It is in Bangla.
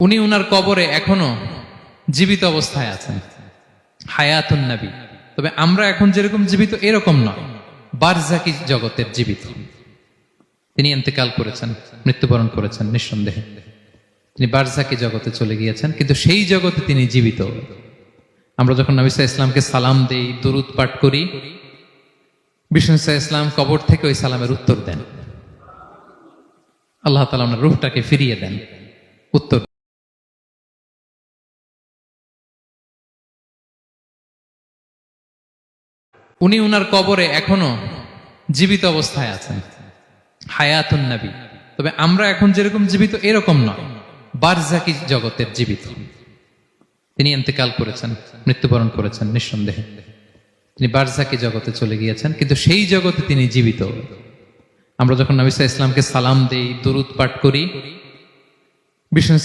উনি উনার কবরে এখনও জীবিত অবস্থায় আছেন। হায়াতুন নবী। তবে আমরা এখন যেরকম জীবিত, এরকম নয়। বারজাকি জগতের জীবিত। তিনি এন্তেকাল করেছেন, মৃত্যুবরণ করেছেন নিঃসন্দেহে। তিনি বারজাকি জগতে চলে গিয়েছেন, কিন্তু সেই জগতে তিনি জীবিত। আমরা যখন নবী ইসলামকে সালাম দেই, দুরুদ পাঠ করি, বিষ্ণু সাল্লাল্লাহু ইসলাম কবর থেকে ওই সালামের উত্তর দেন। আল্লাহ তালা রুহটাকে ফিরিয়ে দেন, উত্তর উনি উনার কবরে এখনও জীবিত অবস্থায় আছেন। হায়াতুন নবী। তবে আমরা এখন যেরকম জীবিত, এরকম নয়। বারজাকি জগতের জীবিত। তিনি এন্তেকাল করেছেন, মৃত্যুবরণ করেছেন নিঃসন্দেহে। তিনি বারজাকি জগতে চলে গিয়েছেন, কিন্তু সেই জগতে তিনি জীবিত। আমরা যখন নবী সাল্লাল্লাহু আলাইহি ইসলামকে সালাম দেই, দুরুদ পাঠ করি, বিষ্ণু